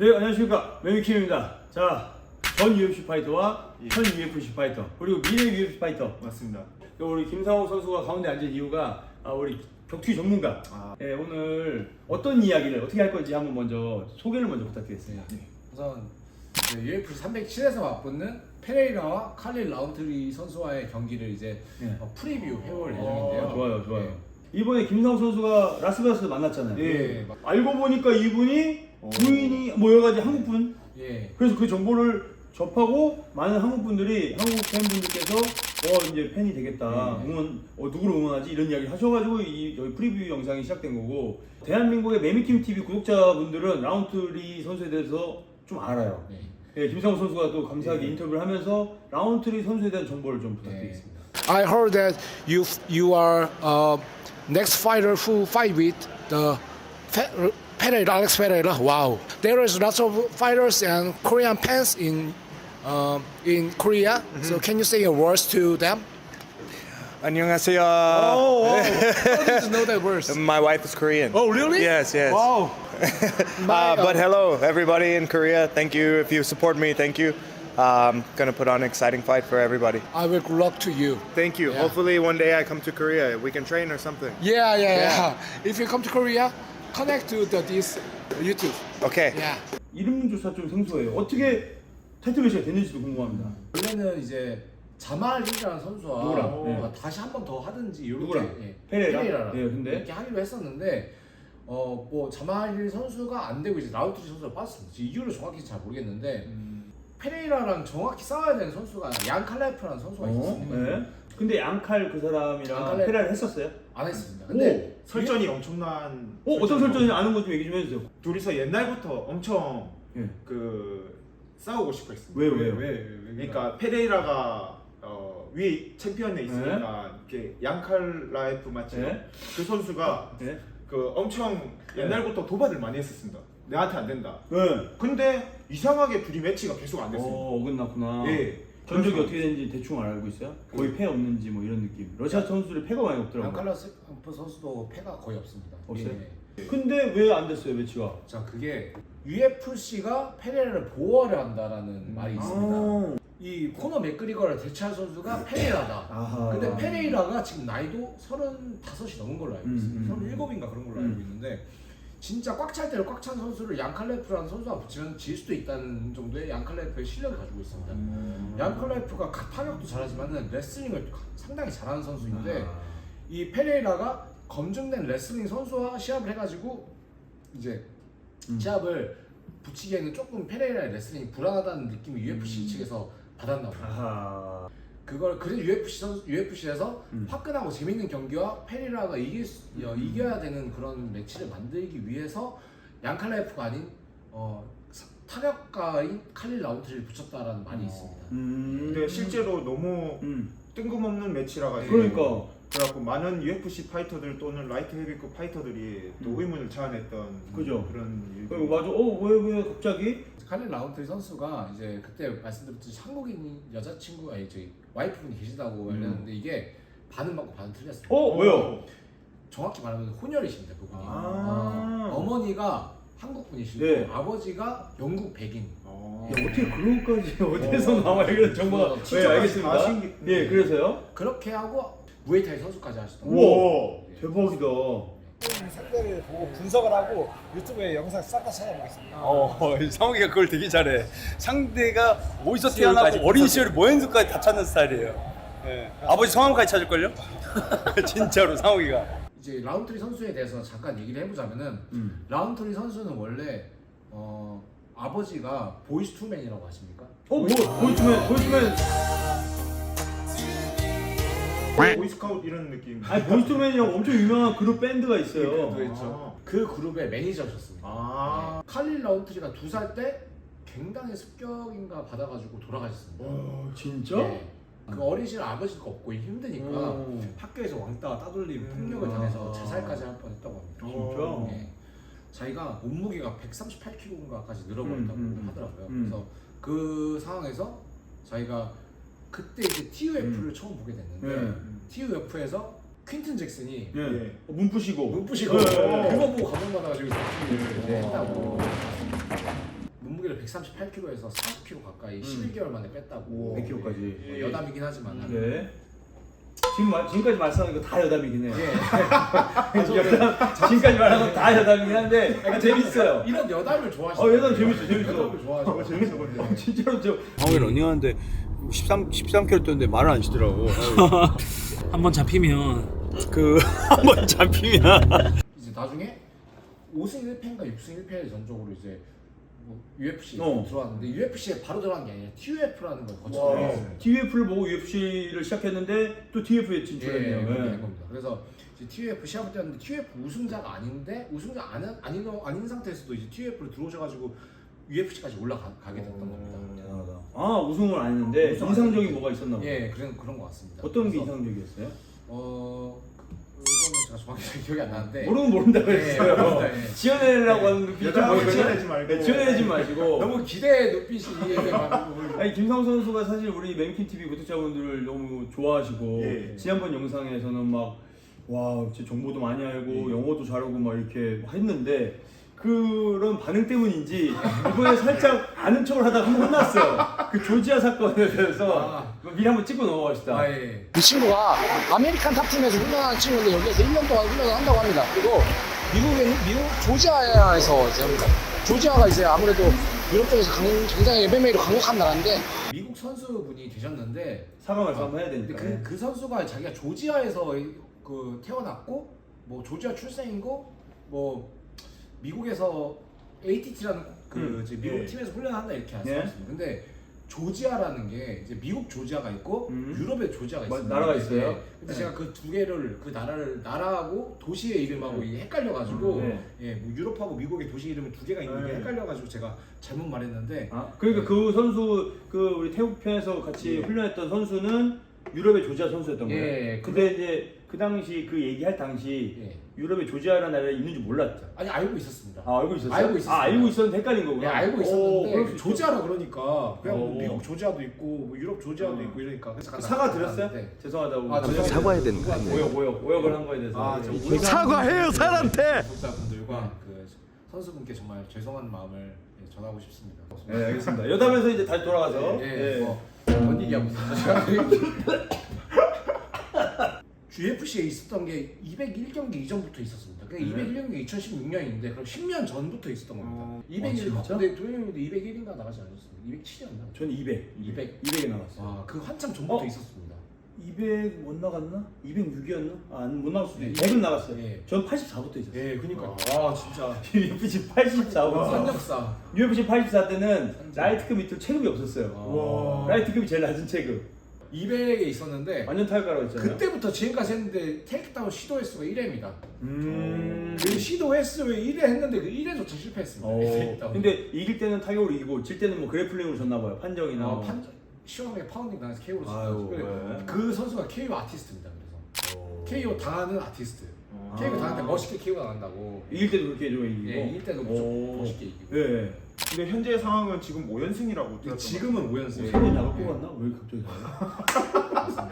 네 안녕하십니까 매미킴입니다. 자전 UFC 파이터와 예. 현 UFC 파이터 그리고 미래 UFC 파이터 맞습니다. 우리 김상호 선수가 가운데 앉은 이유가 아, 우리 격투기 전문가. 아. 예, 오늘 어떤 이야기를 어떻게 할 건지 한번 먼저 소개를 먼저 부탁드리겠습니다. 우선 그 UFC 307에서 맞붙는 페레이라와 칼릴 라운트리 선수와의 경기를 이제 네. 어, 프리뷰 해볼 어, 예정인데요. 좋아요, 좋아요. 네. 이번에 김상호 선수가 라스베가스에서 만났잖아요. 예, 막- 알고 보니까 이분이 어. 부인이 가지 한국 분. 예. 그래서 그 정보를 접하고 많은 한국 분들이 한국 팬분들께서 어 이제 팬이 되겠다 네. 응원 어 누구를 응원하지 이런 이야기 하셔가지고 이 여기 프리뷰 영상이 시작된 거고 대한민국의 매미킴 TV 구독자분들은 라운트리 선수에 대해서 좀 알아요. 네. 예, 김상우 선수가 또 감사하게 네. 인터뷰를 하면서 라운트리 선수에 대한 정보를 좀 부탁드리겠습니다. I heard that you you are uh, next fighter who fight with the Fe- Pereira, Alex Pereira. Wow, there is lots of fighters and Korean fans in uh, in Korea. So can you say a words to them? 안녕하세요. How did you know that words? My wife is Korean. Oh, really? Yes, yes. Wow. Uh, but hello, everybody in Korea. Thank you. If you support me, thank you. Um, gonna put on an exciting fight for everybody. I will good luck to you. Thank you. Yeah. Hopefully, one day I come to Korea, we can train or something. Yeah, yeah, yeah. If you come to Korea, connect to the, this YouTube. Okay. Yeah. 이름조차 좀 생소해요. 어떻게 타이틀 매치가 됐는지도 궁금합니다. 원래는 이제 자말이라는 선수와 누구랑? 어, 네. 다시 한 번 더 하든지 이렇게 누구랑? 예, 페레이라? 페레이라랑 네, 근데? 이렇게 하기로 했었는데 어 뭐 자말 선수가 안 되고 이제 라우트리 선수가 빠졌습니다. 지금 이유를 정확히 잘 모르겠는데 음. 페레이라랑 정확히 싸워야 되는 선수가 양 칼라이프라는 선수가 어? 있었습니다. 네. 근데 양칼 그 사람이랑 양칼 페라를 했었어요? 안 했습니다. 오! 근데 설전이 엄청난. 어 어떤 설전이고 설정인지 아는 거 좀 얘기 좀 해주세요. 둘이서 옛날부터 엄청 예. 그 싸우고 싶어 했습니다. 왜요 왜요? 그러니까 페레이라가 어, 위에 챔피언에 있으니까 이렇게 양칼 라이프 맞죠? 네. 그 선수가 네. 그 엄청 옛날부터 도발을 많이 했었습니다. 내한테 안 된다. 네. 근데 이상하게 둘이 매치가 계속 안 됐습니다. 어 어긋났구나. 예. 전적이 그래서- 어떻게 되는지 대충 알고 있어요? 거의 패 없는지 뭐 이런 느낌. 러시아 선수들이 패가 많이 양 없더라고요. 칼라이프 선수도 패가 거의 없습니다. 없어요? 예. 근데 왜 안 됐어요 매치가? 자 그게 UFC가 페레이라를 보호하려 한다라는 말이 있습니다. 아. 이 코너 맥그리거를 대체할 선수가 페레이라다. 아하. 근데 페레이라가 지금 나이도 35이 넘은 걸로 알고 음, 있습니다. 음, 37인가 그런 걸로 음. 알고 있는데 진짜 꽉 찰 때로 꽉 찬 선수를 양칼레프라는 선수가 붙이면 질 수도 있다는 정도의 양칼레프의 실력을 가지고 있습니다. 음. 양칼레프가 가- 타격도 잘하지만 레슬링을 상당히 잘하는 선수인데 아. 이 페레이라가 검증된 레슬링 선수와 시합을 해가지고 이제 음. 시합을 붙이기에는 조금 페레이라의 레슬링이 불안하다는 느낌이 UFC 측에서 받았나 봐요. 음. 아하. 그걸 그래서 UFC 선 UFC에서 음. 화끈하고 재밌는 경기와 페리라가 이길 수, 어, 이겨야 되는 그런 매치를 만들기 위해서 양칼라이프가 아닌 어, 사- 타격가인 칼릴 라운트를 붙였다라는 말이 있습니다. 음. 근데 실제로 너무 음. 뜬금없는 매치라 가지고 그러니까. 그래갖고 많은 UFC 파이터들 또는 라이트 헤비급 파이터들이 또 음. 의문을 자아냈던 그죠. 그런 일들. 그리고 맞아. 어왜 왜 갑자기? 칼릴 라운트 선수가 이제 그때 말씀드렸듯이 한국인 여자친구 아니 저희 와이프분이 계시다고 음. 알렸는데 이게 반은 맞고 반은 틀렸어요. 어 왜요? 정확히 말하면 혼혈이십니다 그분이. 아. 어, 어머니가 한국 분이시고 네. 아버지가 영국 백인. 어. 야, 어떻게 그런 것까지 어디서 나와 이런 정보가? 어, 네 진짜 알겠습니다. 다 신기- 예 그래서요? 그렇게 하고 무에타이 선수까지 하시던 우와 예. 대박이다. 상대를 보고 분석을 하고 유튜브에 영상 싹 다 찾아보겠습니다. 어, 상욱이가 그걸 되게 잘해. 상대가 어디서 태어나고 어린 시절에 뭐 했는지까지 다 찾는 스타일이에요. 예. 아버지 성함까지 찾을걸요? 진짜로 상욱이가. 이제 라운트리 선수에 대해서 잠깐 얘기를 해보자면은 음. 라운트리 선수는 원래 어, 아버지가 보이스 투맨이라고 아십니까? 어 뭐 보이스맨 보이스맨 보이스카우트 이런 느낌. 아니 보이스맨이라고 엄청 유명한 그룹 밴드가 있어요. 그 있죠. 그 그룹의 매니저셨습니다. 아. 네. 칼릴 라운트리가 두 살때 굉장히 습격인가 받아가지고 돌아가셨습니다. 어 진짜? 네. 그 어린 시절 아버지가 없고 힘드니까 오. 학교에서 왕따 따돌림 음. 폭력을 아. 당해서 자살까지 할 뻔했다고 합니다. 진짜? 네. 자기가 몸무게가 138kg인가까지 늘어버렸다고 음, 음, 하더라고요. 음. 그래서 그 상황에서 자기가 그때 이제 TUF를 음. 처음 보게 됐는데 네. TUF에서 퀸튼 잭슨이 예. 예. 어, 문 푸시고. 눈부시고 네. 그거 보고 감동받아가지고 TUF를 이제 어. 했다고. 138kg에서 40kg 가까이 11개월 만에 뺐다고. 100kg까지. 예, 여담이긴 하지만. 네. 지금 말- 지금까지 말씀하는 거 다 여담이긴 해요. 예. 여담, 지금까지 말한 건 다 여담이긴 한데 아, 재밌어요. 이런 여담을 좋아하시죠? 어, 여담 재밌어, 재밌어. 여담을 좋아하시고 재밌어. 진짜로 저 방에 러닝하는데 13 13km 뛰는데 말을 안 시더라고. 한번 잡히면 그 한 번 잡히면 이제 나중에 5승 1패인가 6승 1패 전적으로 이제 뭐 UFC 어. 들어왔는데 UFC에 바로 들어간 게 아니라 TUF라는 걸 와, 거쳐서 TF를 보고 UFC를 시작했는데 또 TF에 예, 진출했네요. 그렇게 네. 된 겁니다. 그래서 이제 TUF 시합을 뛰었는데 TUF 우승자가 아닌데 우승자 아닌 아닌 아닌 상태에서도 이제 TUF로 들어오셔가지고 UFC까지 올라가게 됐던 겁니다. 대단하다. 아 우승을 안 했는데 우승 안 인상적인 했는데. 뭐가 있었나 봐요. 예, 그런 그런 것 같습니다. 어떤 게 그래서, 인상적이었어요? 어 이거는 제가 정확히 기억이 안 나는데 모르면 모른다 예, 그랬어요. 모른다, 예. 지어내려고 하는 보이거든요. 지어내지 말고. 네, 지어내지 마시고. 너무 기대 눈빛이 이게 막 아니 김상우 선수가 사실 우리 맹킨 TV 구독자분들을 너무 좋아하시고 예. 지난번 영상에서는 막 와, 진짜 정보도 많이 알고 예. 영어도 잘하고 막 이렇게 했는데 그런 반응 때문인지 이번에 살짝 아는 척을 하다가 혼났어요. 그 조지아 사건에 대해서 미리 한번 찍고 넘어갑시다. 아 예. 이 친구가 아메리칸 탑팀에서 훈련하는 친구인데 여기서 1년 동안 훈련을 한다고 합니다. 그리고 미국에 미국 조지아에서 이제 합니다. 조지아가 이제 아무래도 유럽 쪽에서 강, 굉장히 MMA로 강력한 나라인데 미국 선수분이 계셨는데 사과 말씀 한번 해야 근데 되니까. 그, 그 선수가 자기가 조지아에서 그 태어났고 뭐 조지아 출생이고 뭐 미국에서 ATT라는 그 음, 이제 미국 예. 팀에서 훈련한다 이렇게 예. 말씀하셨습니다. 근데 조지아라는 게 이제 미국 조지아가 있고 음. 유럽의 조지아가 맞- 있습니다. 나라가 있어요? 예. 근데 네. 제가 그 두 개를 그 나라를 나라하고 도시의 이름하고 이게 헷갈려가지고 네. 예, 뭐 유럽하고 미국의 도시 이름이 두 개가 있는 게 네. 헷갈려가지고 제가 잘못 말했는데 아, 그러니까 그 선수 그 우리 태국 편에서 같이 예. 훈련했던 선수는 유럽의 조지아 선수였던 거예요. 예, 근데 이제 그 당시 그 얘기할 당시 예. 유럽의 조지아라는 나라에 있는 줄 몰랐죠. 아니 알고 있었습니다. 아 알고 있었어요? 알고 있었어요. 아 알고 있었는데 헷갈린 거구나. 예, 알고 오, 있었는데 있죠. 조지아라 그러니까 그냥 뭐 어. 미국 조지아도 있고 뭐 유럽 조지아도 어. 있고 이러니까 그래서 그 사과 드렸어요? 나갔는데 죄송하다고. 아, 저녁에 사과해야 되는 거 오역 오역 오역을 한 거에 대해서. 아, 저 예. 우리 사과해요 사람한테. 구독자분들과 그 선수분께 정말 죄송한 마음을 예, 전하고 싶습니다. 네 알겠습니다. 여담에서 이제 다시 돌아가서. 예, 예. 뭐, 뭔 얘기하고 있었죠? GFC에 있었던 게 201경기 이전부터 있었습니다. 그 네. 201경기 2016년인데 그럼 10년 전부터 있었던 겁니다. 어, 201 진짜? 근데 도현님도 201인가 나가지 않으셨습니다. 207이었나? 전 200. 200. 200에 나갔어. 와, 그 한참 전부터 어? 있었습니다. 200 못 나갔나? 206이었나? 아, 못 나갔어요. 네. 100은 나갔어요. 예. 전 84부터 있었어요. 예, 그니까. 아, 진짜. UFC 84부터. 산적사. UFC 84 때는 라이트급 밑으로 체급이 없었어요. 와. 라이트급이 제일 낮은 체급. 200에 있었는데 완전 타격가라고 했잖아요. 그때부터 지금까지 했는데 테이크다운 시도 횟수가 1회입니다. 음. 그 시도 횟수에 1회 했는데 그 1회조차 실패했습니다. 어. 테이크다운. 근데 이길 때는 타격으로 이기고 질 때는 뭐 그래플링으로 졌나 봐요. 판정이나. 어, 뭐. 판 시원하게 파운딩 당해서 KO로 아유. 네. 그 선수가 KO 아티스트입니다. 그래서 어. KO 당하는 아티스트. 어. KO 때 멋있게 KO 당한다고. 이길 때도 그렇게 해줘 이기고. 예, 이길 때도 오. 무조건 멋있게 이기고. 예. 근데 현재 상황은 지금 5연승이라고 근데 지금은 5연승. 새로 나갈 것 같나? 왜 갑자기 나요? 맞습니다.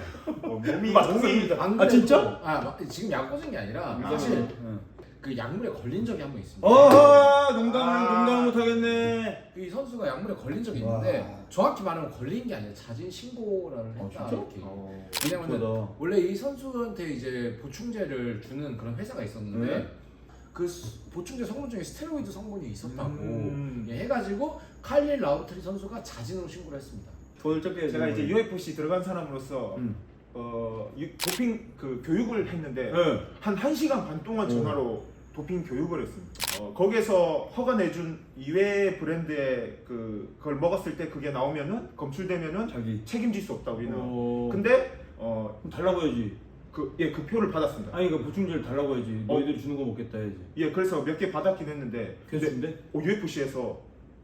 어, 몸이 맞습니다. 몸이 안 아, 진짜? 그래도- 아 마- 지금 약 꽂은 게 아니라 아, 사실 응. 그 약물에 걸린 적이 한 번 있습니다. 어허 농담을 아. 농담을 못 하겠네. 이 선수가 약물에 걸린 적이 있는데 와. 정확히 말하면 걸린 게 아니라 자진 신고를 했다 어, 진짜? 이렇게. 어. 왜냐면. 원래 이 선수한테 이제 보충제를 주는 그런 회사가 있었는데 네. 그 수- 보충제 성분 중에 스테로이드 성분이 있었다고 음. 예, 해가지고 칼릴 라우트리 선수가 자진으로 신고를 했습니다. 돈을 적게 제가 이제 UFC 들어간 사람으로서 음. 어, 유- 도핑 그 교육을 했는데 네. 한 1 시간 반 동안 전화로 도핑 교육을 했습니다. 어, 거기에서 허가 내준 이외 브랜드의 그 그걸 먹었을 때 그게 나오면은 검출되면은 자기. 책임질 수 없다 우리는. 어. 근데 어, 그럼 달라고 해야지. 그, 예, 그 표를 받았습니다. 아니 그 보충제를 달라고 해야지. 어. 너희들이 주는 거 먹겠다 해야지. 예, 그래서 몇 개 받았긴 했는데 근데 교수인데? UFC에서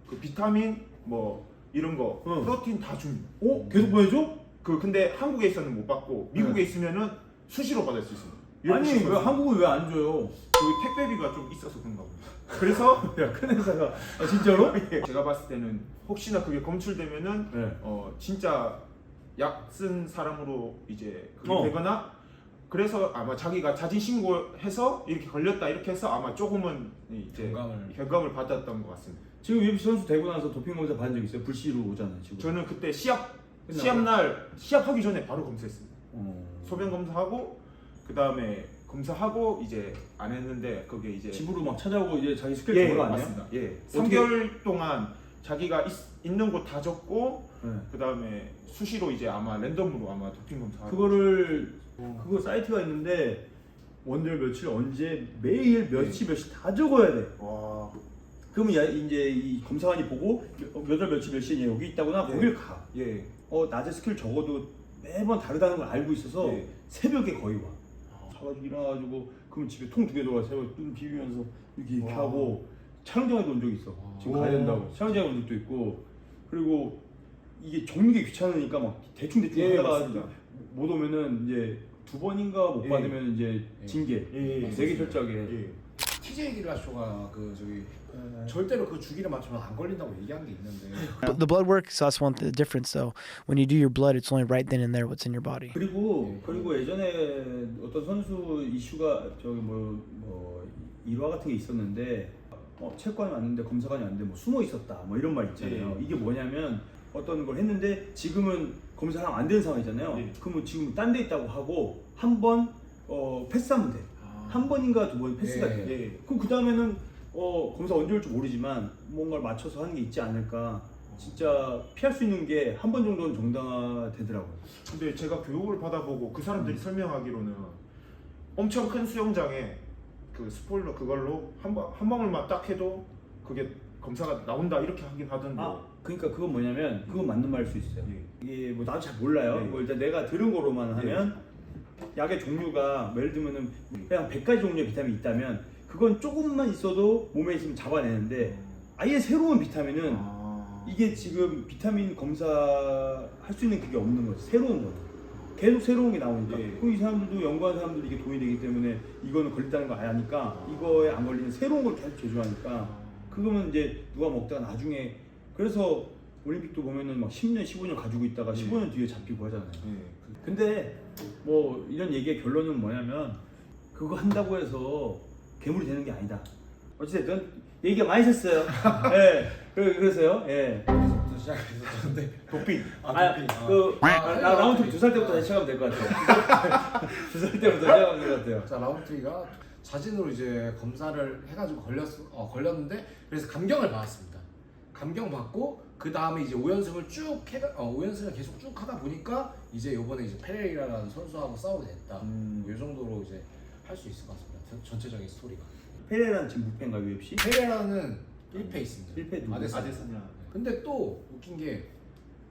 그 비타민 뭐 이런 거 응. 프로틴 다 줍니다. 어? 계속 보내줘? 그 근데 한국에 있어는 못 받고 미국에 있으면은 수시로 받을 수 있습니다. 아니 UFC 왜. 한국은 왜 안 줘요? 그 택배비가 좀 있어서 그런가 봅니다. 그래서 야큰 회사가 아, 진짜로? 예, 제가 봤을 때는 혹시나 그게 검출되면은 네. 어 진짜 약 쓴 사람으로 이제 그게 어. 되거나 그래서 아마 자기가 자진 신고해서 이렇게 걸렸다 이렇게 해서 아마 조금은 이제 경감을. 경감을 받았던 것 같습니다. 지금 UFC 선수 되고 나서 도핑 검사 받은 적 있어요? 불시로 오잖아요 지금. 저는 그때 시합 끝나고? 시합 날 시합하기 전에 바로 검사했습니다. 어. 소변 검사하고 그 다음에 검사하고 이제 안 했는데 그게 이제 집으로 막 찾아오고 이제 자기 스케줄 예 해요? 맞습니다. 예. 어떻게- 3개월 동안 자기가 있, 있는 곳 다 적고 네. 그 다음에 수시로 이제 아마 랜덤으로 아마 도핑 검사. 그거를 그거 사이트가 있는데 원들 며칠 언제 매일 며칠 며칠 다 적어야 돼. 와. 그러면 야, 이제 이 검사관이 보고 몇월 며칠 몇 시에 여기 있다거나 네. 거길 가. 예. 어 낮에 스킬 적어도 매번 다르다는 걸 알고 있어서 네. 새벽에 거의 와. 가가지고 일어나가지고 그러면 집에 통 두 개 들어가 새벽 눈 비비면서 이렇게, 이렇게 와. 하고 촬영장에도 온적 있어. 지금 가야 된다고 촬영장에 온 적도 있고 그리고 이게 적는 게 귀찮으니까 막 대충 대충 예, 하다가 맞습니다. 못 오면은 이제 두 번인가 못 예. 받으면 이제 징계. 예, 예. 되게 철저하게. 예. TJ 기라쇼가 그 저기 절대로 그 주기를 맞추면 안 걸린다고 얘기한 게 있는데 But the blood work, so that's one th- difference though. When you do your blood, it's only right then and there what's in your body. 그리고 그리고 예전에 어떤 선수 이슈가 저기 뭐, 뭐 일화 같은 게 있었는데 어, 체육관이 왔는데 검사관이 왔는데 뭐 숨어 있었다 뭐 이런 말 있잖아요. 예. 이게 뭐냐면 어떤 걸 했는데 지금은 검사가 안 되는 상황이잖아요. 예. 그러면 지금 딴 데 있다고 하고 한 번 어, 패스하면 돼. 한 번인가 두 번 패스가 예. 돼. 예. 그럼 그 다음에는 어, 검사 언제 올지 모르지만 뭔가를 맞춰서 하는 게 있지 않을까. 진짜 피할 수 있는 게 한 번 정도는 정당화되더라고요. 근데 제가 교육을 받아보고 그 사람들이 설명하기로는 엄청 큰 수영장에 그 스포일러 그걸로 한, 방- 한 방울만 딱 해도 그게 검사가 나온다 이렇게 하긴 하던데 아, 그러니까 그건 뭐냐면 그건 맞는 말일 수 있어요. 예. 이게 뭐 나도 잘 몰라요. 예. 뭐 일단 내가 들은 거로만 하면 약의 종류가 뭐 예를 들면은 그냥 100가지 종류의 비타민이 있다면 그건 조금만 있어도 몸에 있으면 잡아내는데 아예 새로운 비타민은 아, 이게 지금 비타민 검사 할 수 있는 그게 없는 거지. 새로운 거. 계속 새로운 게 나오니까. 예. 그럼 이 사람들도 연구한 사람들이 이게 돈이 되기 때문에 이거는 걸린다는 걸 아니까 이거에 안 걸리는 새로운 걸 계속 제조하니까 그거면 이제 누가 먹다가 나중에 그래서 올림픽도 보면은 막 10년, 15년 가지고 있다가 예. 15년 뒤에 잡히고 하잖아요. 예. 근데 뭐 이런 얘기의 결론은 뭐냐면 그거 한다고 해서 괴물이 되는 게 아니다. 어찌됐든 얘기가 많이 샜어요. 예. 그- 그래서요. 예. 어디서부터 시작했었는데 도핑 아, 그 아, 아, 나 라운드 두살 때부터 다시 시작하면 될 것 같아요. 두 살 때부터 시작하면 될 것 같아요. 자 라운트리가 자진으로 이제 검사를 해가지고 걸렸 어, 걸렸는데 그래서 감경을 받았습니다. 감경 받고 그 다음에 이제 5연승을 쭉 해, 어, 5연승을 계속 쭉 하다 보니까 이제 이번에 이제 페레이라라는 선수하고 싸우게 됐다. 음. 뭐이 정도로 이제 할 수 있을 것 같습니다. 전- 전체적인 스토리가. 페레라는 지금 무패인가 UFC? 페레라는 1패 있습니다. 1패 누구? 아데사냐. 아데사냐 근데 또 웃긴 게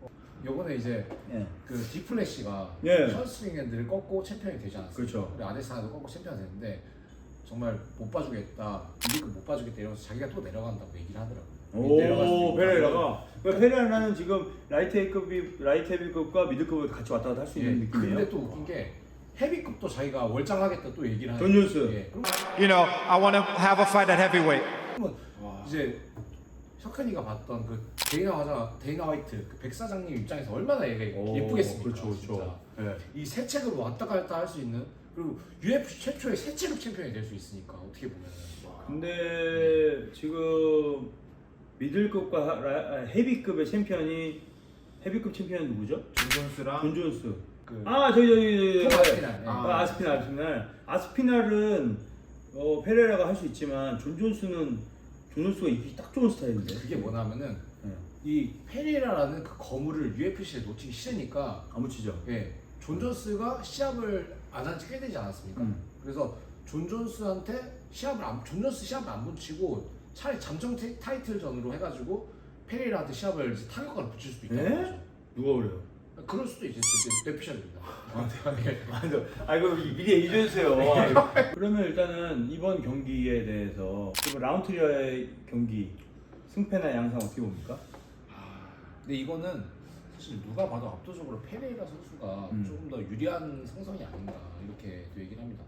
어, 요번에 이제 예. 그 디플래시가 예. 션스윙핸드를 꺾고 챔피언이 되지 않았어요. 그렇죠. 우리 아데사나도 꺾고 챔피언이 됐는데 정말 못 봐주겠다, 미리급 못 봐주겠다 이러면서 자기가 또 내려간다고 얘기를 하더라고요. 오 있다. 페레라가 그러니까 페레라는 지금 라이트 헤비급이 라이트 헤비급과 미드급을 같이 왔다 갔다 할수 예. 있는 느낌이에요. 근데 또 웃긴 게 헤비급도 자기가 월장하겠다 또 얘기를 하는. 존 존스. 예. 그럼 You know, I want to have a fight at heavyweight. 그러면 이제 혁현이가 봤던 그 데이나 화자 데이나 화이트 그 백 사장님 입장에서 얼마나 얘가 오, 예쁘겠습니까? 그렇죠, 그렇죠. 예. 이새 책으로 왔다 갔다 할 수 있는 그리고 UFC 최초의 새 체급 챔피언이 될 수 있으니까 어떻게 보면 근데 지금 미들급과 라- 아, 헤비급의 챔피언이 헤비급 챔피언 누구죠? 존 존스랑 존 존스. 그 아 저기 저기 저기 톰 아스피날, 예. 아, 아 스피날 아스피날 아스피날은 어, 페레라가 할 수 있지만 존 존스는 존 존스가 이기 딱 좋은 스타일인데 그게 뭐냐면은 예. 이 페리라라는 그 거물을 UFC에 놓치기 싫으니까 아무치죠. 예, 존 존스가 시합을 안 한 지 꽤 되지 않았습니까? 음. 그래서 존 존스한테 시합을 안, 존 존스 시합을 안 붙이고 차라리 잠정 태- 타이틀전으로 해가지고 페리라한테 시합을 이제 타격감을 붙일 수도 있다 는 에? 거죠. 누가 그래요? 그럴 수도 있죠. 뇌피셜입니다. 아니요. 아 이거 미리 얘기해 주세요. 그러면 일단은 이번 경기에 대해서 그리고 라운트리아의 경기 승패나 양상 어떻게 봅니까? 근데 이거는 사실 누가 봐도 압도적으로 페레이라 선수가 음. 조금 더 유리한 성성이 아닌가 이렇게 또 얘기를 합니다.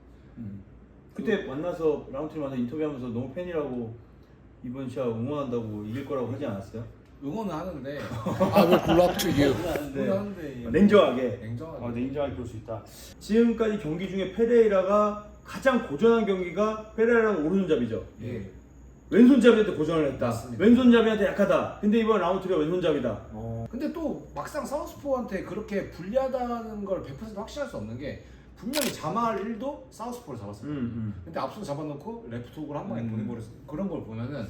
그때 만나서 라운트리 만나서 인터뷰하면서 너무 팬이라고 이번 시합 응원한다고 이길 거라고 하지 않았어요? 응원은 하는데 I will good luck to you. 응원은 하는데 냉정하게. 냉정하게 어, 냉정하게 그럴 수 있다. 지금까지 경기 중에 페레이라가 가장 고전한 경기가 페레이라랑 오른손잡이죠. 예. 왼손잡이한테 고전을 했다. 맞습니다. 왼손잡이한테 약하다. 근데 이번 라운트리가 왼손잡이다. 근데 또 막상 사우스포한테 그렇게 불리하다는 걸 100% 확신할 수 없는 게 분명히 자말 1도 사우스포를 잡았어요. 음, 근데 앞선 잡아놓고 레프트 훅을 한 방에 음. 보내버렸어. 그런 걸 보면은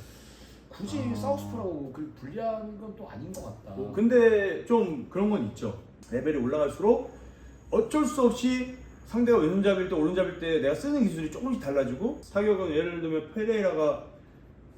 굳이 아. 사우스포라고 그 불리한 건 또 아닌 것 같다. 뭐, 근데 좀 그런 건 있죠. 레벨이 올라갈수록 어쩔 수 없이 상대가 왼손잡이일 때 오른잡이일 때 내가 쓰는 기술이 조금씩 달라지고 타격은 예를 들면 페레이라가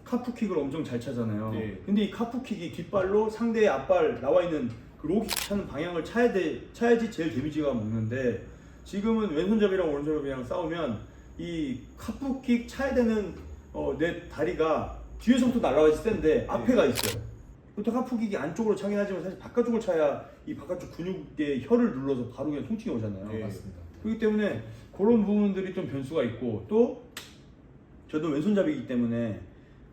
카프킥을 엄청 잘 차잖아요. 네. 근데 이 카프킥이 뒷발로 상대의 앞발 나와 있는 그 로킥 차는 방향을 차야 돼 차야지 제일 데미지가 먹는데 지금은 왼손잡이랑 오른손잡이랑 싸우면 이 카프킥 차야 되는 어, 내 다리가 뒤에서부터 날아와야지 센데 앞에가 있어요. 보통 하프킥이 안쪽으로 차긴 하지만 사실 바깥쪽으로 차야 이 바깥쪽 근육의 혀를 눌러서 바로 그냥 통증이 오잖아요. 예. 맞습니다. 그렇기 때문에 그런 부분들이 좀 변수가 있고 또 저도 왼손잡이기 때문에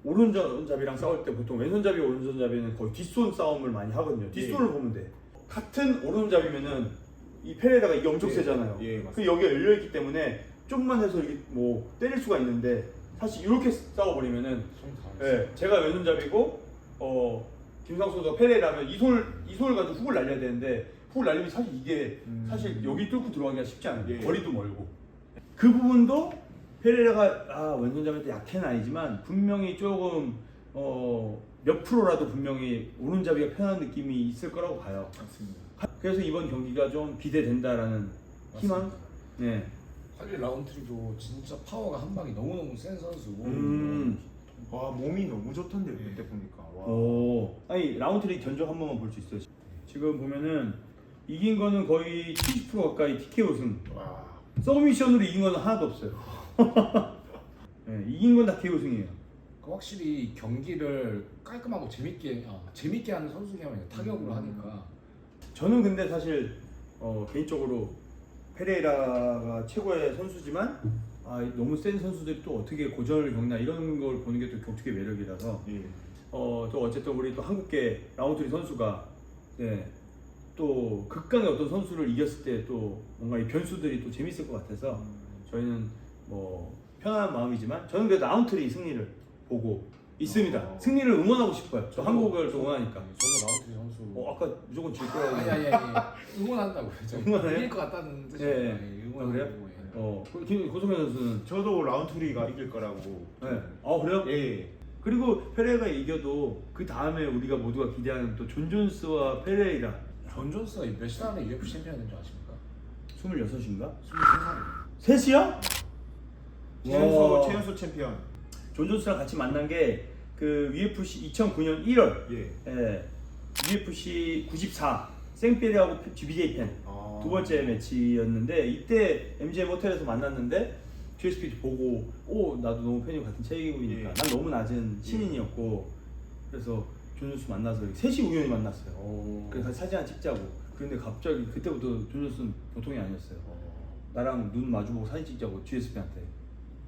오른손잡이랑 싸울 때 보통 왼손잡이 오른손잡이는 거의 뒷손 싸움을 많이 하거든요. 뒷손을 보면 돼. 같은 오른손잡이면은 이 페레다가 이게 엄청 예. 세잖아요. 예, 맞습니다. 그 여기가 열려 있기 때문에 좀만 해서 이게 뭐 때릴 수가 있는데 사실 이렇게 싸워 버리면은 예, 제가 왼손잡이고 어 김상수 선수가 페레라면 이 손을 이 손을 가지고 훅을 날려야 되는데 훅을 날리면 사실 이게 사실 여기 뚫고 들어가기가 쉽지 않아요. 예. 거리도 멀고 그 부분도 페레라가 아 왼손잡이한테 약해는 아니지만 분명히 조금 어 몇 프로라도 분명히 오른잡이가 편한 느낌이 있을 거라고 봐요. 맞습니다. 그래서 이번 경기가 좀 기대된다라는 희망. 네. 할리 라운트리도 진짜 파워가 한 방이 너무너무 센 선수고 음. 와 몸이 너무 좋던데요 그때 보니까. 와. 오. 아니 라운드리 견적 한 번만 볼 수 있어요. 지금 보면은 이긴 거는 거의 70% 가까이 TKO 승. 와. 서브미션으로 이긴 거는 하나도 없어요. 네, 이긴 건다 KO 승이에요. 그 확실히 경기를 깔끔하고 재밌게 아, 재밌게 하는 선수냐면 타격으로 음. 하니까 저는 근데 사실 어, 개인적으로 페레이라가 최고의 선수지만 아, 너무 센 선수들이 또 어떻게 고전을 겪나 이런 걸 보는 게 또 격투기의 매력이라서 예. 어, 또 어쨌든 우리 또 한국계 라운트리 선수가 네, 또 극강의 어떤 선수를 이겼을 때 또 뭔가 이 변수들이 또 재밌을 것 같아서 저희는 뭐 편안한 마음이지만 저는 그래도 라운트리 승리를 보고 있습니다. 어. 승리를 응원하고 싶어요. 또 한국을 또 응원하니까. 저도 라운트리 선수 어, 아까 무조건 질 거라고. 아니 아니 아니 응원한다고요. 저 응원해요? 이길 것 같다는 뜻이에요. 예, 예. 예, 아, 응원하고 그래요? 예. 어, 그 김- 고성현 선수는 저도 라운트리가 이길 거라고. 네. 아 그래요? 예. 그리고 페레가 이겨도 그 다음에 우리가 모두가 기대하는 또 존 존스와 페레이라 존 존스가 몇 살에 UFC 챔피언 된줄 아십니까? 26인가? 23살. 셋이야? 최연소 와. 최연소 챔피언. 존 존스랑 같이 만난 게 그 UFC 2009년 1월 예. 예, UFC 94 생페리하고 GBJ 팬 아. 두 번째 매치였는데 이때 MGM 호텔에서 만났는데 GSP 보고 오 나도 너무 팬이고 같은 체육이니까 예. 난 너무 낮은 신인이었고 그래서 존 존스 만나서 셋이 우연히 만났어요. 오. 그래서 사진 하나 찍자고 그런데 갑자기 그때부터 존 존스는 보통이 아니었어요. 어. 나랑 눈 마주보고 사진 찍자고 GSP한테.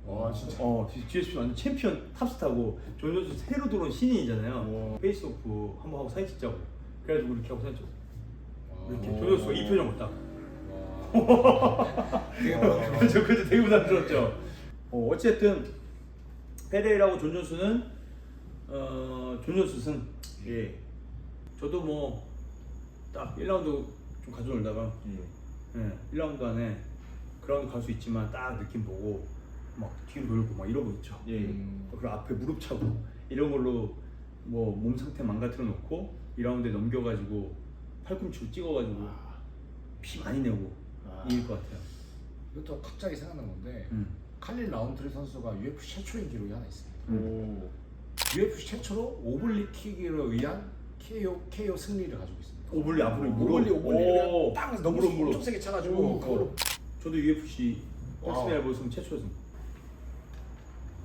와 진짜. 어, GSP 완전 챔피언 탑스타고 존 존스 새로 들어온 신인이잖아요. 와. 페이스오프 한번 하고 사진 찍자고. 그래가지고 이렇게 하고 사진 찍었어. 이렇게 존스가 이 표정을 딱. 되게 그죠, 그죠, 되게 부담스럽죠. 어, 어쨌든 페레이라고 존 존스는 어, 존 존스 승. 예. 저도 뭐 딱 1라운드 좀 가져놀다가 예. 예, 1라운드 안에 그라운드 갈 수 있지만 딱 느낌 보고 막 뒤로 돌고 막 이러고 있죠. 예. 음. 그리고 앞에 무릎 차고 이런 걸로 뭐 몸 상태 망가뜨려 놓고 2라운드에 넘겨가지고 팔꿈치로 찍어가지고 피 많이 내고 아. 이길 것 같아요. 이것도 갑자기 생각난 건데 음. 칼릴 라운트리 선수가 UFC 최초인 기록이 하나 있습니다. 오. UFC 최초로 오블리 킥으로 의한 KO, KO 승리를 가지고 있습니다. 오블리 앞으로 무릎. 오블리 오블리 오. 빵 너무 무릎, 무릎. 엄청 세게 차가지고 오, 그걸로 저도 UFC 와우. 헬스메 알보 승 최초 승.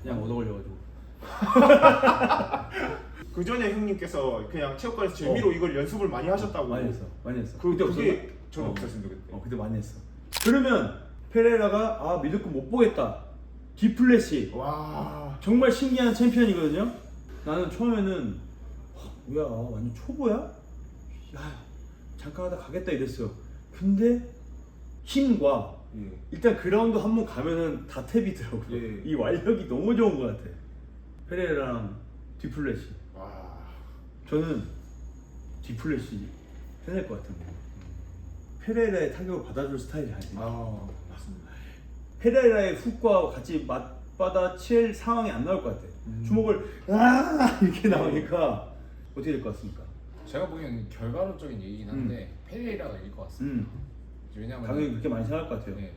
그냥 얻어 걸려가지고. 그 전에 형님께서 그냥 체육관에서 재미로 어. 이걸 연습을 많이 하셨다고. 많이 했어, 많이 했어. 그 그때 그게 없었나? 저는 어. 없었습니다 그때. 어, 그때 많이 했어. 그러면 페레라가 아 믿을 거못 보겠다. 디플래시 와. 정말 신기한 챔피언이거든요. 나는 처음에는 어, 뭐야 완전 초보야? 야 잠깐 하다 가겠다 이랬어. 근데 힘과 예. 일단 그라운드 한 번 가면은 다 탭이더라고요. 예. 이 완력이 너무 좋은 것 같아. 페레라랑 디플래시. 와. 저는 디플래시 해낼 것 같은데. 페레라의 타격을 받아줄 스타일이 아니에요. 아 맞습니다. 페레라의 훅과 같이 맞받아칠 상황이 안 나올 것 같아. 음. 주먹을 아 이렇게 나오니까 어떻게 될 것 같습니까? 제가 보기에는 결과론적인 얘기긴 한데 페레이라가 이길 것 같습니다. 음, 왜냐면 당연히 그렇게 많이 생각할 것 같아요. 네.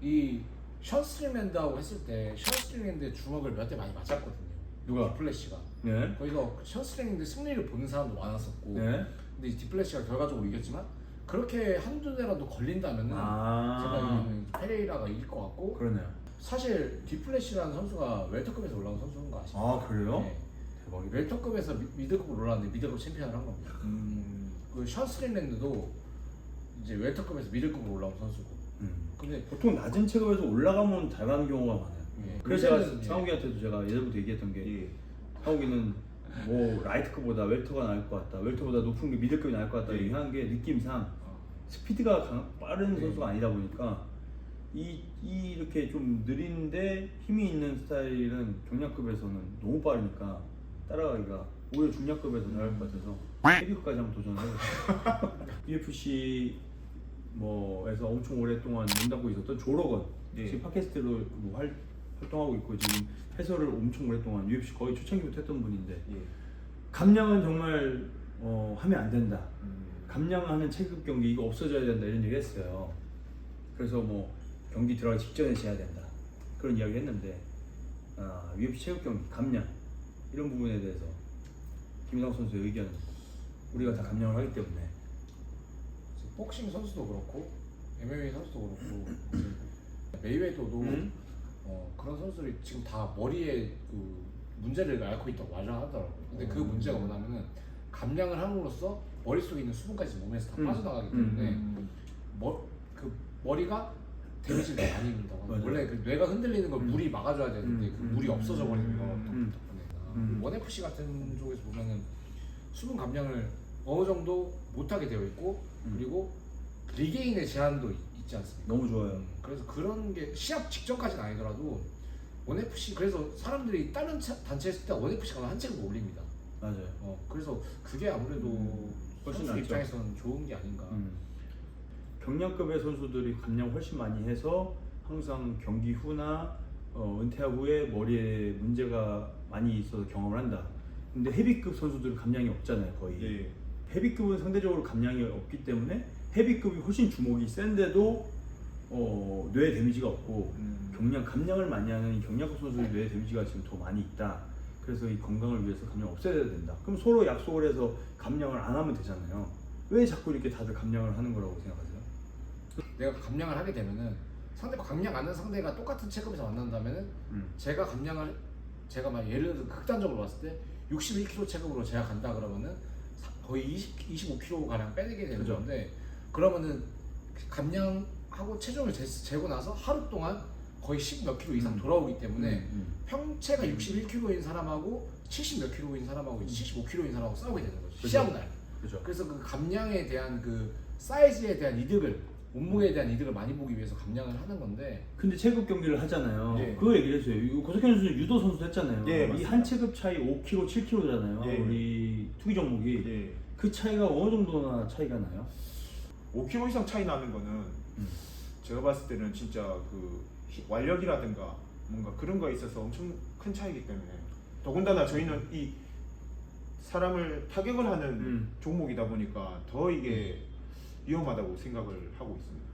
이 션스트링랜드하고 했을 때 션스트링랜드의 주먹을 몇 대 많이 맞았거든요. 누가? 디플래시가. 네. 거기서 션스트링랜드 승리를 보는 사람도 많았었고 네. 근데 이 디플래시가 결과적으로 이겼지만 그렇게 한두 대라도 걸린다면은 제가 아, 보기에는 페레이라가 이길 것 같고 그러네요. 사실 디플래시라는 선수가 웰터급에서 올라온 선수인 거 아시죠? 아 그래요? 네. 대박이다. 웰터급에서 미- 미드급으로 올라왔는데 미드급 챔피언을 한 겁니다. 음. 그 션스트링랜드도 이제 웰터급에서 미드급으로 올라온 선수고 음. 근데 보통 낮은 체급에서 올라가면 잘하는 경우가 많아요. 예, 그래서 제가 문제는, 예. 상욱이한테도 제가 예전부터 얘기했던 게 예. 상욱이는 뭐 라이트급보다 웰터가 나을 것 같다. 웰터보다 높은 게 미들급이 나을 것 같다. 예. 얘기하는 게 느낌상 스피드가 강- 빠른 예. 선수가 아니다 보니까 이, 이 이렇게 좀 느린데 힘이 있는 스타일은 경량급에서는 너무 빠르니까 따라가기가 오히려 중량급에서 잘할 것 같아서 헤비급까지 한번 도전을 해보겠습니다. UFC 뭐에서 엄청 오랫동안 눈 닫고 있었던 조로건 예. 지금 팟캐스트로 뭐 활, 활동하고 있고 지금 해설을 엄청 오랫동안 UFC 거의 초창기부터 했던 분인데 예. 감량은 정말 어, 하면 안 된다. 음. 감량하는 체급 경기 이거 없어져야 된다 이런 얘기 했어요. 그래서 뭐 경기 들어가기 직전에 해야 된다 그런 이야기 했는데 아, UFC 체급 경기 감량 이런 부분에 대해서 김상 선수의 의견은 우리가 다 감량을 하기 때문에 복싱 선수도 그렇고 MMA 선수도 그렇고 이제 메이웨더도 음? 어, 그런 선수들이 지금 다 머리에 그 문제를 앓고 있다고 말을 하더라고요. 근데 그 문제가 뭐냐면은 감량을 함으로써 머릿속에 있는 수분까지 몸에서 다 음. 빠져나가기 음, 때문에 음. 머, 그 머리가 데미지를 많이 입는다고 맞아요. 원래 그 뇌가 흔들리는 걸 음. 물이 막아줘야 되는데 음, 그 음, 물이 음, 없어져 버리는 거 음. 덕분에 음. 원 FC 같은 쪽에서 보면은 수분 감량을 어느 정도 못하게 되어 있고 음. 그리고 리게인의 제한도 있- 있지 않습니까? 너무 좋아요. 음, 그래서 그런 게 시합 직전까지는 아니더라도 원 FC 그래서 사람들이 다른 차- 단체 했을 때 원 FC가 한 책을 올립니다. 맞아요. 어, 그래서 그게 아무래도 음, 훨씬 선수 낫죠. 입장에서는 좋은 게 아닌가. 음. 경량급의 선수들이 감량 훨씬 많이 해서 항상 경기 후나 어, 은퇴 후에 머리에 문제가 많이 있어서 경험을 한다. 근데 헤비급 선수들은 감량이 없잖아요, 거의. 예. 헤비급은 상대적으로 감량이 없기 때문에 헤비급이 훨씬 주먹이 센데도 어, 뇌 데미지가 없고 음. 경량 감량을 많이 하는 이 경량급 선수의 뇌 데미지가 지금 더 많이 있다. 그래서 이 건강을 위해서 감량 없애야 된다. 그럼 서로 약속을 해서 감량을 안 하면 되잖아요. 왜 자꾸 이렇게 다들 감량을 하는 거라고 생각하세요? 내가 감량을 하게 되면은 상대 감량 안 하는 상대가 똑같은 체급에서 만난다면은 음. 제가 감량을 제가 막 예를 들어 극단적으로 봤을 때 61kg 체급으로 제가 간다 그러면은 사- 거의 20, 25kg 가량 빼내게 되는 그죠. 건데 그러면은 감량하고 체중을 재, 재고 나서 하루 동안 거의 10몇 킬로 이상 음. 돌아오기 때문에 음, 평체가 61kg인 사람하고 70몇 킬로인 사람하고 75kg인 사람하고 싸우게 되는 거죠 그죠. 시합 날. 그죠. 그래서 그 감량에 대한 그 사이즈에 대한 이득을 몸무게에 대한 이득을 많이 보기 위해서 감량을 하는 건데 근데 체급 경기를 하잖아요. 예. 그거 얘기를 했어요. 이거 고석현 선수는 유도 선수 했잖아요. 예, 이 맞습니다. 한 체급 차이 5kg, 7kg잖아요. 예. 우리 투기 종목이 예. 그 차이가 어느 정도나 차이가 나요? 5kg 이상 차이 나는 거는 음. 제가 봤을 때는 진짜 그 히- 완력이라든가 뭔가 그런 거에 있어서 엄청 큰 차이기 때문에 더군다나 저희는 이 사람을 타격을 하는 음. 종목이다 보니까 더 이게 위험하다고 생각을 하고 있습니다.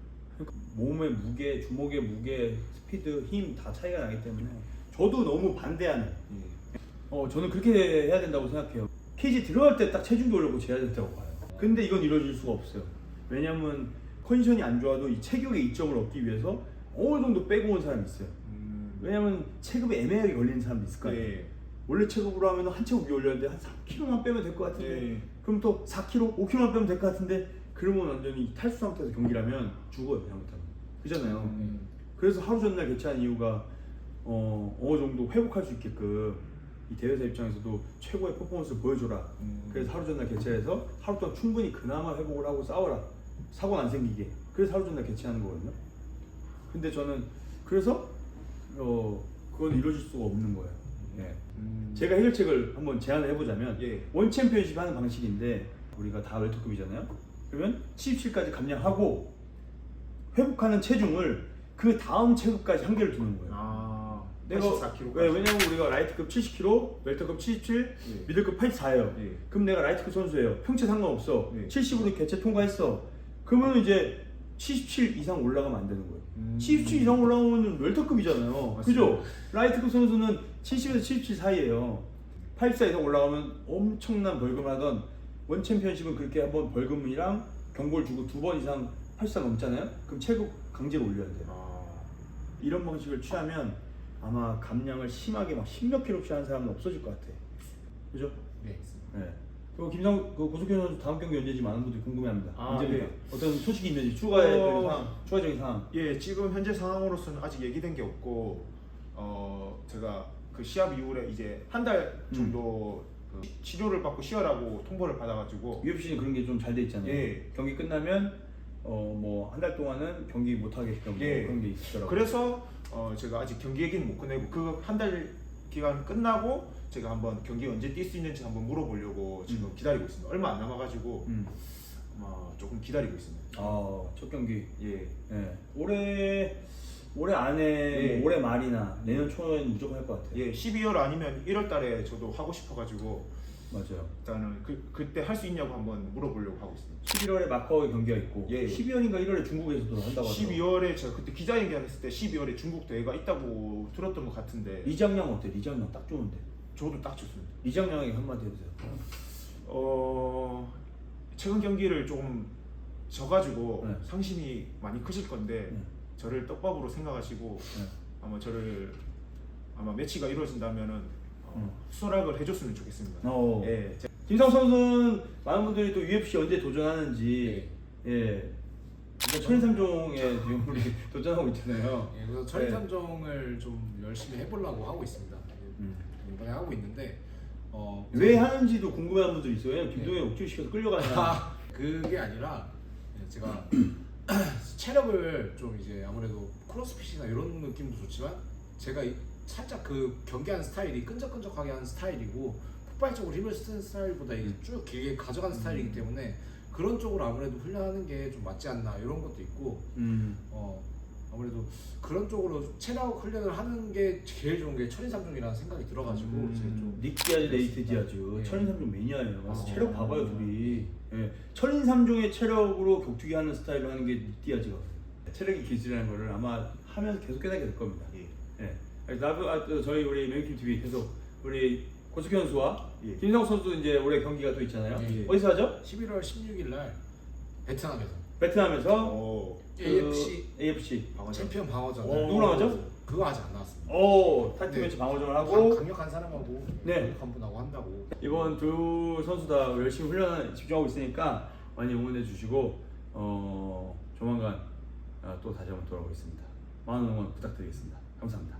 몸의 무게, 주먹의 무게, 스피드, 힘 다 차이가 나기 때문에 저도 너무 반대하는. 예. 어 저는 그렇게 해야 된다고 생각해요. 케이지 들어갈 때 딱 체중 올려고 재야 된다고 봐요. 근데 이건 이루어질 수가 없어요. 왜냐면 컨디션이 안 좋아도 이 체격의 이점을 얻기 위해서 어느 정도 빼고 온 사람이 있어요. 음. 왜냐면 체급에 애매하게 걸리는 사람도 있을 거예요. 네. 원래 체급으로 하면 한 체급 위에 올렸는데 한 3kg만 빼면 될 것 같은데 네. 그럼 또 4kg, 5kg만 빼면 될 것 같은데 그러면 완전히 탈수 상태에서 경기를 하면 죽어요 잘못하면 그잖아요 음. 그래서 하루 전날 개최한 이유가 어, 어느 정도 회복할 수 있게끔 이 대회사 입장에서도 최고의 퍼포먼스를 보여줘라 음. 그래서 하루 전날 개최해서 하루 동안 충분히 그나마 회복을 하고 싸워라 사고 안 생기게 그래서 하루 전날 개최하는 거거든요 근데 저는 그래서 어 그건 이루어질 수가 없는 거예요 예. 음. 제가 해결책을 한번 제안을 해보자면 예. 원 챔피언십 하는 방식인데 우리가 다 웰터급이잖아요. 그러면 77까지 감량하고 회복하는 체중을 그 다음 체급까지 한계를 두는 거예요. 아, 내가 84kg. 왜, 왜냐면 우리가 라이트급 70kg, 웰터급 77, 예. 미들급 84예요. 예. 그럼 내가 라이트급 선수예요. 평체 상관없어. 예. 70으로 개체 통과했어. 그러면 이제 77 이상 올라가면 안 되는 거예요. 음. 77 이상 올라오면 웰터급이잖아요. 그죠? 라이트급 선수는 70에서 77 사이예요. 84 이상 올라가면 엄청난 벌금을 하던 원 챔피언십은 그렇게 한번 벌금이랑 경고를 주고 두 번 이상 84 넘잖아요. 그럼 체급 강제로 올려야 돼요. 아, 이런 방식을 취하면 아마 감량을 심하게 막 십몇 킬로씩 하는 사람은 없어질 것 같아. 그죠? 네. 네. 그리고 김상 그 고석현 선수 다음 경기 언제지 많은 분들이 궁금해합니다. 아, 언제입니까? 네. 어떤 소식이 있는지 추가의 어. 그 상황, 추가적인 상황. 예, 지금 현재 상황으로서는 아직 얘기된 게 없고 어 제가 그 시합 이후에 이제 한 달 정도 그 치료를 받고 쉬어라고 통보를 받아가지고 UFC는 그런 게 좀 잘 돼 있잖아요. 예. 경기 끝나면 어 뭐 한 달 동안은 경기 못 하게끔 뭐 예. 그런 게 있더라고요. 그래서 어 제가 아직 경기 얘기는 못 꺼내고 그 한 달 기간 끝나고 제가 한번 경기 언제 뛸 수 있는지 한번 물어보려고 지금 음. 기다리고 있습니다. 얼마 안 남아가지고 음. 아마 조금 기다리고 있습니다. 아, 첫 경기. 예. 예. 올해 올해 안에 예. 뭐 올해 말이나 내년 초에는 무조건 할 것 같아요. 예, 12월 아니면 1월 달에 저도 하고 싶어가지고 맞아요. 일단은 그, 그때 할 수 있냐고 한번 물어보려고 하고 있습니다. 11월에 마카오에 경기가 있고 예. 12월인가 1월에 중국에서도 한다고 하더라고요. 12월에 제가 그때 기자 회견 했을 때 12월에 중국 대회가 있다고 들었던 것 같은데 리장량 어때? 리장량 딱 좋은데. 저도 딱 좋습니다. 리장량에게 한마디 해주세요. 어 최근 경기를 조금 져가지고 네. 상심이 많이 크실 건데 네. 저를 떡밥으로 생각하시고 네. 아마 저를 아마 매치가 이루어진다면은 어, 음. 수락을 해줬으면 좋겠습니다. 어. 예, 제- 김상 선수는 많은 분들이 또 UFC 언제 도전하는지 네. 예. 일단 천인삼종에 지금 우리 도전하고 있잖아요. 예, 그래서 천리삼종을 좀 열심히 해보려고 하고 있습니다. 음. 이번에 하고 있는데 어, 왜 하는지도 궁금해하는 분들이 있어요. 김동현 억지로 시켜서 끌려가냐. 아, 그게 아니라 예, 제가 체력을 좀 이제 아무래도 크로스핏이나 이런 느낌도 좋지만 제가 이- 살짝 그 경기하는 스타일이 끈적끈적하게 하는 스타일이고 폭발적으로 힘을 쓰는 스타일보다 이게 쭉 길게 가져가는 스타일이기 때문에 그런 쪽으로 아무래도 훈련하는 게 좀 맞지 않나 이런 것도 있고 음. 어 아무래도 그런 쪽으로 체력 훈련을 하는 게 제일 좋은 게 천인삼종이라는 생각이 들어가지고 음. 이제 좀 닉 디아즈, 네이트 디아즈, 예. 천인삼종 매니아예요. 어. 체력 봐봐요 둘이. 예. 천인삼종의 체력으로 격투기 하는 스타일로 하는 게 닉 디아즈가. 체력이 기술이라는 거를 아마 하면서 계속 깨닫게 될 겁니다. 예. 예. 나도 아, 또 저희 우리 메이킹 TV 계속 우리 고석현 선수와 예. 김성 선수 이제 올해 경기가 또 있잖아요. 예. 어디서 하죠? 11월 16일 날 베트남에서 베트남에서 오. 그 AFC AFC 방어전. 챔피언 방어전. 오. 누구 나오죠? 그거 아직 안 나왔어. 오 타이틀 네. 매치 방어전을 하고 강력한 사람하고 네. 강력한 분하고 한다고. 이번 두 선수 다 열심히 훈련 집중하고 있으니까 많이 응원해 주시고 어, 조만간 아, 또 다시 한번 돌아오겠습니다. 많은 응원 부탁드리겠습니다. 감사합니다.